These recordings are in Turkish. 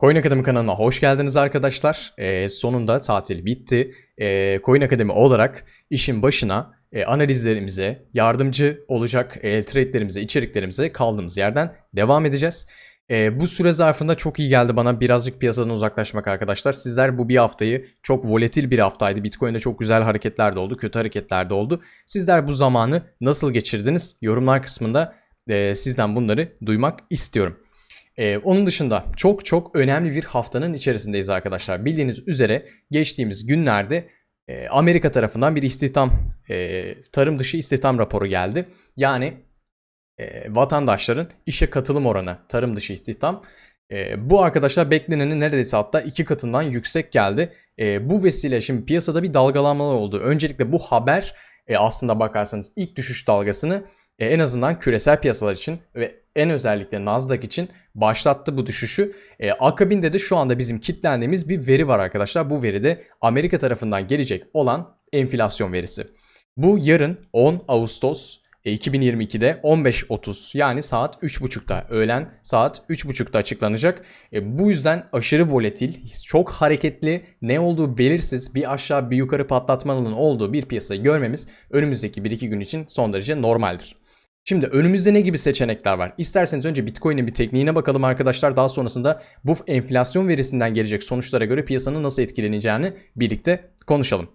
Coin Akademi kanalına hoş geldiniz arkadaşlar. Ee, sonunda tatil bitti. Ee, Coin Akademi olarak işin başına e, analizlerimize, yardımcı olacak e, trade'lerimize, içeriklerimize kaldığımız yerden devam edeceğiz. Ee, bu süre zarfında çok iyi geldi bana birazcık piyasadan uzaklaşmak arkadaşlar. Sizler bu bir haftayı çok volatil bir haftaydı. Bitcoin'de çok güzel hareketler de oldu, kötü hareketler de oldu. Sizler bu zamanı nasıl geçirdiniz? Yorumlar kısmında e, sizden bunları duymak istiyorum. Ee, onun dışında çok çok önemli bir haftanın içerisindeyiz arkadaşlar. Bildiğiniz üzere geçtiğimiz günlerde e, Amerika tarafından bir istihdam, e, tarım dışı istihdam raporu geldi. Yani e, vatandaşların işe katılım oranı, tarım dışı istihdam. E, bu arkadaşlar beklenenin neredeyse hatta iki katından yüksek geldi. E, bu vesile şimdi piyasada bir dalgalanmalar oldu. Öncelikle bu haber e, aslında bakarsanız ilk düşüş dalgasını e, en azından küresel piyasalar için ve en özellikle Nasdaq için başlattı bu düşüşü. E, akabinde de şu anda bizim kitlendiğimiz bir veri var arkadaşlar. Bu veri de Amerika tarafından gelecek olan enflasyon verisi. Bu yarın 10 Ağustos 2022'de 15.30 yani saat 3.30'da öğlen saat 3.30'da açıklanacak. E, bu yüzden aşırı volatil, çok hareketli, ne olduğu belirsiz bir aşağı bir yukarı patlatmanın olduğu bir piyasayı görmemiz önümüzdeki 1-2 gün için son derece normaldir. Şimdi önümüzde ne gibi seçenekler var? İsterseniz önce Bitcoin'in bir tekniğine bakalım arkadaşlar. Daha sonrasında bu enflasyon verisinden gelecek sonuçlara göre piyasanın nasıl etkileneceğini birlikte konuşalım.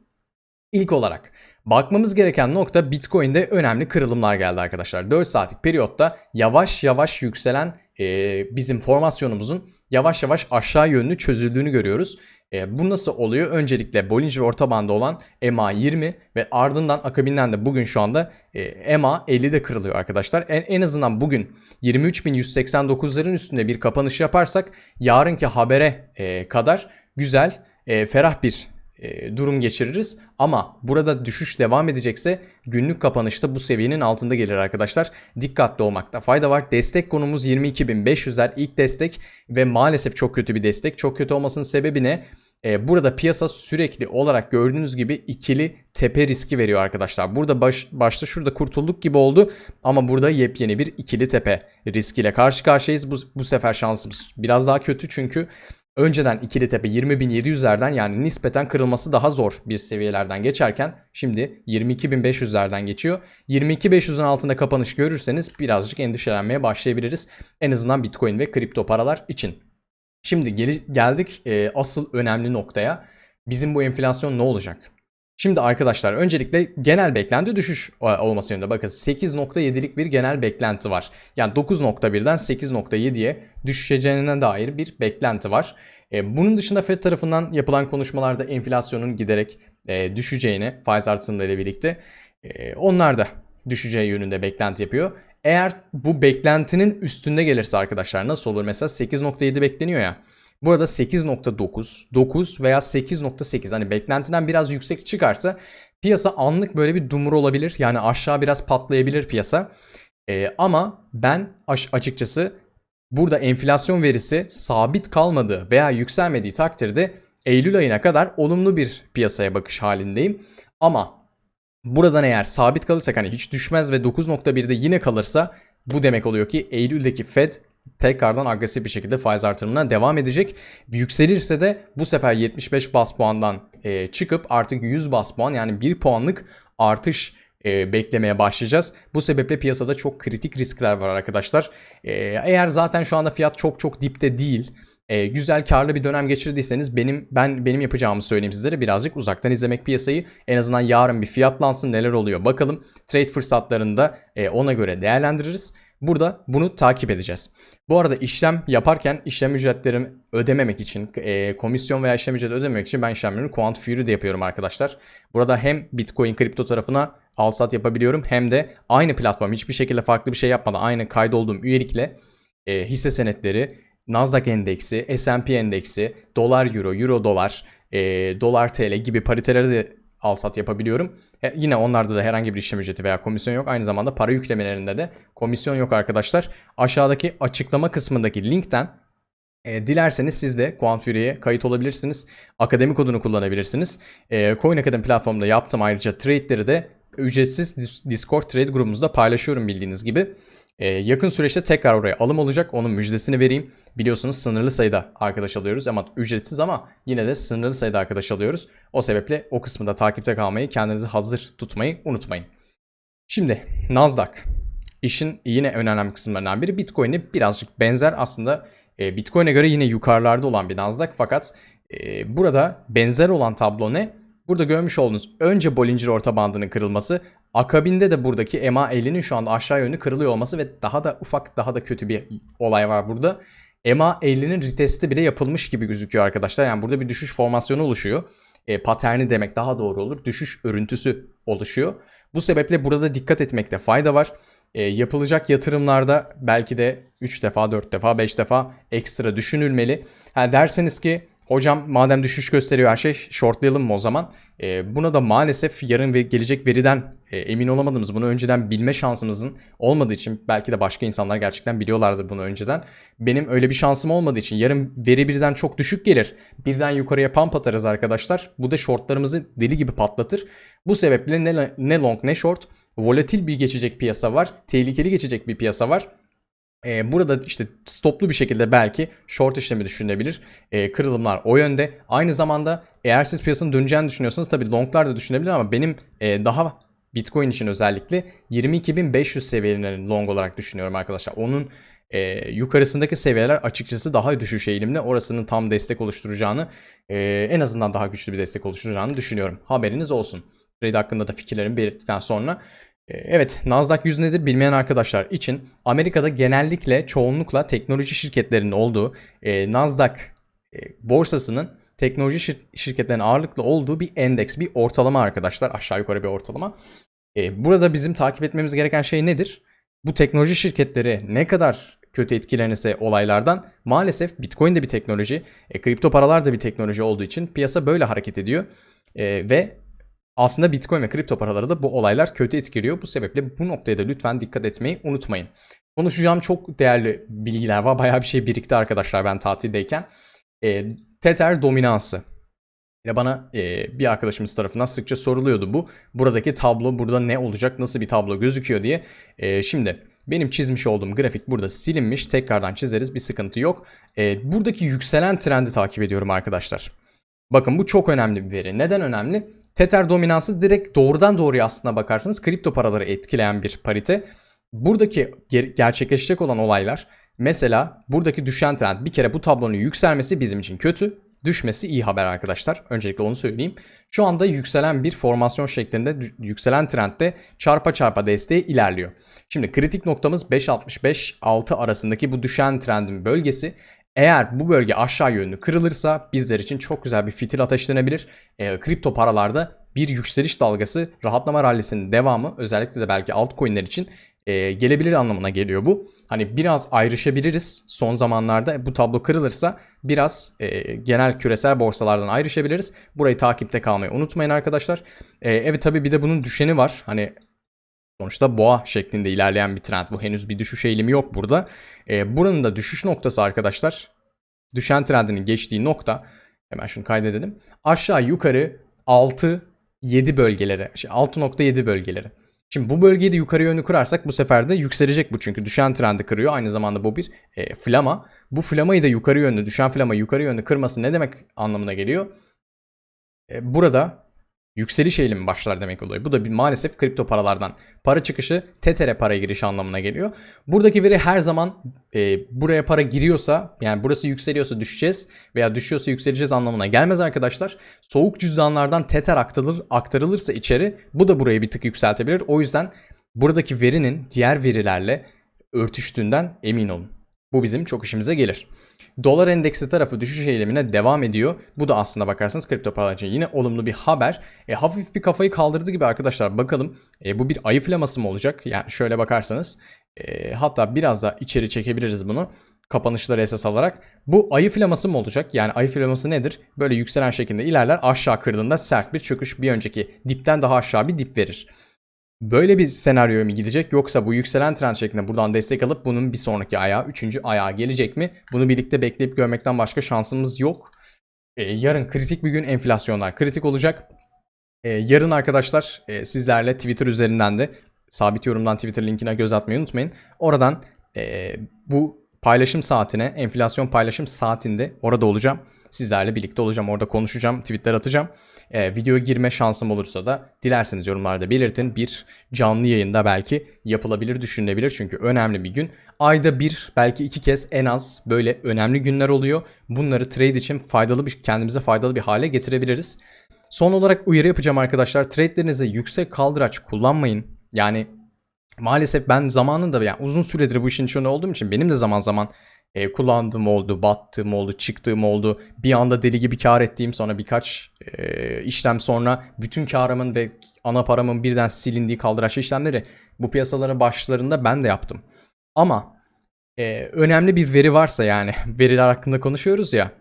İlk olarak bakmamız gereken nokta Bitcoin'de önemli kırılımlar geldi arkadaşlar. 4 saatlik periyotta yavaş yavaş yükselen e, bizim formasyonumuzun yavaş yavaş aşağı yönlü çözüldüğünü görüyoruz. E, bu nasıl oluyor? Öncelikle Bollinger orta bandı olan EMA 20 ve ardından akabinden de bugün şu anda e, EMA 50 de kırılıyor arkadaşlar. En, en azından bugün 23.189'ların üstünde bir kapanış yaparsak yarınki habere e, kadar güzel, e, ferah bir e, durum geçiririz. Ama burada düşüş devam edecekse günlük kapanışta bu seviyenin altında gelir arkadaşlar. Dikkatli olmakta fayda var. Destek konumuz 22.500'ler ilk destek ve maalesef çok kötü bir destek. Çok kötü olmasının sebebi ne? E, burada piyasa sürekli olarak gördüğünüz gibi ikili tepe riski veriyor arkadaşlar. Burada baş, başta şurada kurtulduk gibi oldu ama burada yepyeni bir ikili tepe riskiyle karşı karşıyayız. Bu, bu sefer şansımız biraz daha kötü çünkü önceden ikili tepe 20.700'lerden yani nispeten kırılması daha zor bir seviyelerden geçerken şimdi 22.500'lerden geçiyor. 22.500'ün altında kapanış görürseniz birazcık endişelenmeye başlayabiliriz. En azından Bitcoin ve kripto paralar için. Şimdi gel geldik e, asıl önemli noktaya. Bizim bu enflasyon ne olacak? Şimdi arkadaşlar öncelikle genel beklenti düşüş olması yönünde. Bakın 8.7'lik bir genel beklenti var. Yani 9.1'den 8.7'ye düşeceğine dair bir beklenti var. E, bunun dışında FED tarafından yapılan konuşmalarda enflasyonun giderek e, düşeceğini faiz artımlarıyla birlikte e, onlar da düşeceği yönünde beklenti yapıyor. Eğer bu beklentinin üstünde gelirse arkadaşlar nasıl olur? Mesela 8.7 bekleniyor ya. Burada 8.9, 9 veya 8.8 hani beklentiden biraz yüksek çıkarsa piyasa anlık böyle bir dumur olabilir. Yani aşağı biraz patlayabilir piyasa. Ee, ama ben açıkçası burada enflasyon verisi sabit kalmadığı veya yükselmediği takdirde Eylül ayına kadar olumlu bir piyasaya bakış halindeyim. Ama Buradan eğer sabit kalırsak hani hiç düşmez ve 9.1'de yine kalırsa bu demek oluyor ki Eylül'deki Fed tekrardan agresif bir şekilde faiz artırımına devam edecek. Yükselirse de bu sefer 75 bas puandan e, çıkıp artık 100 bas puan yani 1 puanlık artış e, beklemeye başlayacağız. Bu sebeple piyasada çok kritik riskler var arkadaşlar. E, eğer zaten şu anda fiyat çok çok dipte değil e, güzel karlı bir dönem geçirdiyseniz benim ben benim yapacağımı söyleyeyim sizlere birazcık uzaktan izlemek piyasayı en azından yarın bir fiyatlansın neler oluyor bakalım trade fırsatlarını da e, ona göre değerlendiririz. Burada bunu takip edeceğiz. Bu arada işlem yaparken işlem ücretlerimi ödememek için, e, komisyon veya işlem ücreti ödememek için ben işlemlerimi Quant Fury'de yapıyorum arkadaşlar. Burada hem Bitcoin kripto tarafına al sat yapabiliyorum hem de aynı platform hiçbir şekilde farklı bir şey yapmadan aynı kaydolduğum üyelikle e, hisse senetleri, Nasdaq endeksi, S&P endeksi, dolar euro, euro dolar, e, dolar TL gibi pariteleri de al sat yapabiliyorum. E, yine onlarda da herhangi bir işlem ücreti veya komisyon yok. Aynı zamanda para yüklemelerinde de komisyon yok arkadaşlar. Aşağıdaki açıklama kısmındaki linkten e, dilerseniz siz de Quantfury'ye kayıt olabilirsiniz. Akademi kodunu kullanabilirsiniz. E, Coin Academy platformunda yaptığım ayrıca trade'leri de ücretsiz Discord trade grubumuzda paylaşıyorum bildiğiniz gibi. E, yakın süreçte tekrar oraya alım olacak. Onun müjdesini vereyim. Biliyorsunuz sınırlı sayıda arkadaş alıyoruz ama ücretsiz ama yine de sınırlı sayıda arkadaş alıyoruz. O sebeple o kısmında takipte kalmayı, kendinizi hazır tutmayı unutmayın. Şimdi Nasdaq. İşin yine önemli kısımlarından biri Bitcoin'e birazcık benzer. Aslında e, Bitcoin'e göre yine yukarılarda olan bir Nasdaq fakat e, burada benzer olan tablo ne? Burada görmüş olduğunuz önce Bollinger orta bandının kırılması, akabinde de buradaki EMA50'nin şu anda aşağı yönlü kırılıyor olması ve daha da ufak daha da kötü bir olay var burada. EMA50'nin retesti bile yapılmış gibi gözüküyor arkadaşlar. Yani burada bir düşüş formasyonu oluşuyor. E, paterni demek daha doğru olur. Düşüş örüntüsü oluşuyor. Bu sebeple burada dikkat etmekte fayda var. E, yapılacak yatırımlarda belki de 3 defa, 4 defa, 5 defa ekstra düşünülmeli. Ha derseniz ki hocam madem düşüş gösteriyor her şey shortlayalım mı o zaman? E, buna da maalesef yarın ve gelecek veriden e, emin olamadığımız, bunu önceden bilme şansımızın olmadığı için belki de başka insanlar gerçekten biliyorlardır bunu önceden. Benim öyle bir şansım olmadığı için yarın veri birden çok düşük gelir. Birden yukarıya pump atarız arkadaşlar. Bu da shortlarımızı deli gibi patlatır. Bu sebeple ne, ne long ne short volatil bir geçecek piyasa var. Tehlikeli geçecek bir piyasa var. Ee, burada işte stoplu bir şekilde belki short işlemi düşünebilir. Ee, kırılımlar o yönde. Aynı zamanda eğer siz piyasanın döneceğini düşünüyorsanız tabii longlar da düşünebilir ama benim e, daha Bitcoin için özellikle 22.500 seviyelerini long olarak düşünüyorum arkadaşlar. Onun e, yukarısındaki seviyeler açıkçası daha düşüş eğilimli. Orasının tam destek oluşturacağını e, en azından daha güçlü bir destek oluşturacağını düşünüyorum. Haberiniz olsun. Trade hakkında da fikirlerimi belirttikten sonra e, Evet, Nasdaq 100 nedir bilmeyen arkadaşlar için Amerika'da genellikle çoğunlukla teknoloji şirketlerinin olduğu e, Nasdaq e, borsasının teknoloji şir- şirketlerinin ağırlıklı olduğu bir endeks, bir ortalama arkadaşlar. Aşağı yukarı bir ortalama. E, burada bizim takip etmemiz gereken şey nedir? Bu teknoloji şirketleri ne kadar kötü etkilenirse olaylardan maalesef Bitcoin de bir teknoloji, e, kripto paralar da bir teknoloji olduğu için piyasa böyle hareket ediyor. E, ve aslında Bitcoin ve kripto paraları da bu olaylar kötü etkiliyor. Bu sebeple bu noktaya da lütfen dikkat etmeyi unutmayın. Konuşacağım çok değerli bilgiler var. Bayağı bir şey birikti arkadaşlar ben tatildeyken. E, Tether dominansı. Yine bana e, bir arkadaşımız tarafından sıkça soruluyordu bu. Buradaki tablo burada ne olacak, nasıl bir tablo gözüküyor diye. E, şimdi benim çizmiş olduğum grafik burada silinmiş. Tekrardan çizeriz bir sıkıntı yok. E, buradaki yükselen trendi takip ediyorum arkadaşlar. Bakın bu çok önemli bir veri. Neden önemli? Tether dominansı direkt doğrudan doğruya aslına bakarsanız kripto paraları etkileyen bir parite. Buradaki ger- gerçekleşecek olan olaylar mesela buradaki düşen trend bir kere bu tablonun yükselmesi bizim için kötü. Düşmesi iyi haber arkadaşlar. Öncelikle onu söyleyeyim. Şu anda yükselen bir formasyon şeklinde yükselen trendde çarpa çarpa desteği ilerliyor. Şimdi kritik noktamız 5.65-6 arasındaki bu düşen trendin bölgesi. Eğer bu bölge aşağı yönlü kırılırsa bizler için çok güzel bir fitil ateşlenebilir. E, kripto paralarda bir yükseliş dalgası, rahatlama rallisinin devamı özellikle de belki altcoin'ler için e, gelebilir anlamına geliyor bu. Hani biraz ayrışabiliriz son zamanlarda bu tablo kırılırsa biraz e, genel küresel borsalardan ayrışabiliriz. Burayı takipte kalmayı unutmayın arkadaşlar. E, evet tabii bir de bunun düşeni var. Hani Sonuçta boğa şeklinde ilerleyen bir trend bu. Henüz bir düşüş eğilimi yok burada. E, buranın da düşüş noktası arkadaşlar. Düşen trendinin geçtiği nokta. Hemen şunu kaydedelim. Aşağı yukarı 6 7 bölgelere. Şey 6.7 bölgeleri. Şimdi bu bölgeyi de yukarı yönlü kırarsak bu sefer de yükselecek bu çünkü düşen trendi kırıyor. Aynı zamanda bu bir e, flama. Bu flamayı da yukarı yönlü, düşen flamayı yukarı yönlü kırması ne demek anlamına geliyor? E, burada yükseliş eğilimi başlar demek oluyor. Bu da bir maalesef kripto paralardan para çıkışı Tether'e para girişi anlamına geliyor. Buradaki veri her zaman e, buraya para giriyorsa yani burası yükseliyorsa düşeceğiz veya düşüyorsa yükseleceğiz anlamına gelmez arkadaşlar. Soğuk cüzdanlardan Tether aktarılır, aktarılırsa içeri bu da burayı bir tık yükseltebilir. O yüzden buradaki verinin diğer verilerle örtüştüğünden emin olun. Bu bizim çok işimize gelir. Dolar endeksi tarafı düşüş eğilimine devam ediyor. Bu da aslında bakarsanız kripto paralar için yine olumlu bir haber. E, hafif bir kafayı kaldırdı gibi arkadaşlar. Bakalım e, bu bir ayı flaması mı olacak? Yani şöyle bakarsanız e, hatta biraz da içeri çekebiliriz bunu. Kapanışları esas alarak. Bu ayı flaması mı olacak? Yani ayı flaması nedir? Böyle yükselen şekilde ilerler. Aşağı kırdığında sert bir çöküş bir önceki dipten daha aşağı bir dip verir. Böyle bir senaryoya mı gidecek yoksa bu yükselen trend şeklinde buradan destek alıp bunun bir sonraki ayağı, üçüncü ayağı gelecek mi? Bunu birlikte bekleyip görmekten başka şansımız yok. Ee, yarın kritik bir gün enflasyonlar kritik olacak. Ee, yarın arkadaşlar e, sizlerle Twitter üzerinden de sabit yorumdan Twitter linkine göz atmayı unutmayın. Oradan e, bu paylaşım saatine, enflasyon paylaşım saatinde orada olacağım. Sizlerle birlikte olacağım. Orada konuşacağım, tweetler atacağım. E, videoya girme şansım olursa da dilerseniz yorumlarda belirtin. Bir canlı yayında belki yapılabilir, düşünülebilir. Çünkü önemli bir gün. Ayda bir, belki iki kez en az böyle önemli günler oluyor. Bunları trade için faydalı bir, kendimize faydalı bir hale getirebiliriz. Son olarak uyarı yapacağım arkadaşlar. Trade'lerinize yüksek kaldıraç kullanmayın. Yani maalesef ben zamanında yani uzun süredir bu işin içinde olduğum için benim de zaman zaman e, kullandığım oldu, battığım oldu, çıktığım oldu. Bir anda deli gibi kar ettiğim sonra birkaç e, işlem sonra bütün karımın ve ana paramın birden silindiği kaldıraçlı işlemleri bu piyasaların başlarında ben de yaptım. Ama e, önemli bir veri varsa yani veriler hakkında konuşuyoruz ya.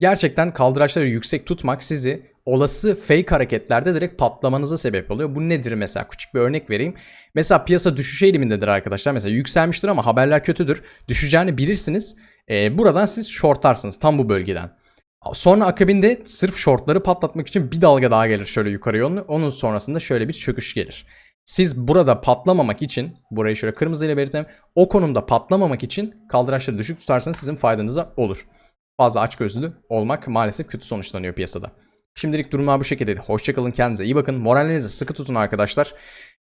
Gerçekten kaldıraçları yüksek tutmak sizi olası fake hareketlerde direkt patlamanıza sebep oluyor. Bu nedir mesela? Küçük bir örnek vereyim. Mesela piyasa düşüş eğilimindedir arkadaşlar. Mesela yükselmiştir ama haberler kötüdür. Düşeceğini bilirsiniz. Ee, buradan siz shortarsınız tam bu bölgeden. Sonra akabinde sırf shortları patlatmak için bir dalga daha gelir şöyle yukarı yönlü. Onun sonrasında şöyle bir çöküş gelir. Siz burada patlamamak için, burayı şöyle kırmızıyla belirtelim. O konumda patlamamak için kaldıraçları düşük tutarsanız sizin faydanıza olur. Fazla açgözlü olmak maalesef kötü sonuçlanıyor piyasada. Şimdilik durumlar bu şekildeydi. Hoşçakalın kendinize iyi bakın. Morallerinizi sıkı tutun arkadaşlar.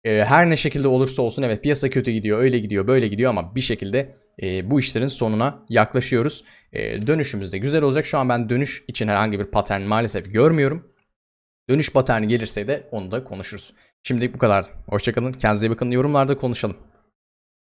Ee, her ne şekilde olursa olsun evet piyasa kötü gidiyor, öyle gidiyor, böyle gidiyor ama bir şekilde e, bu işlerin sonuna yaklaşıyoruz. E, dönüşümüz de güzel olacak. Şu an ben dönüş için herhangi bir patern maalesef görmüyorum. Dönüş paterni gelirse de onu da konuşuruz. Şimdilik bu kadar. Hoşçakalın. Kendinize iyi bakın. Yorumlarda konuşalım.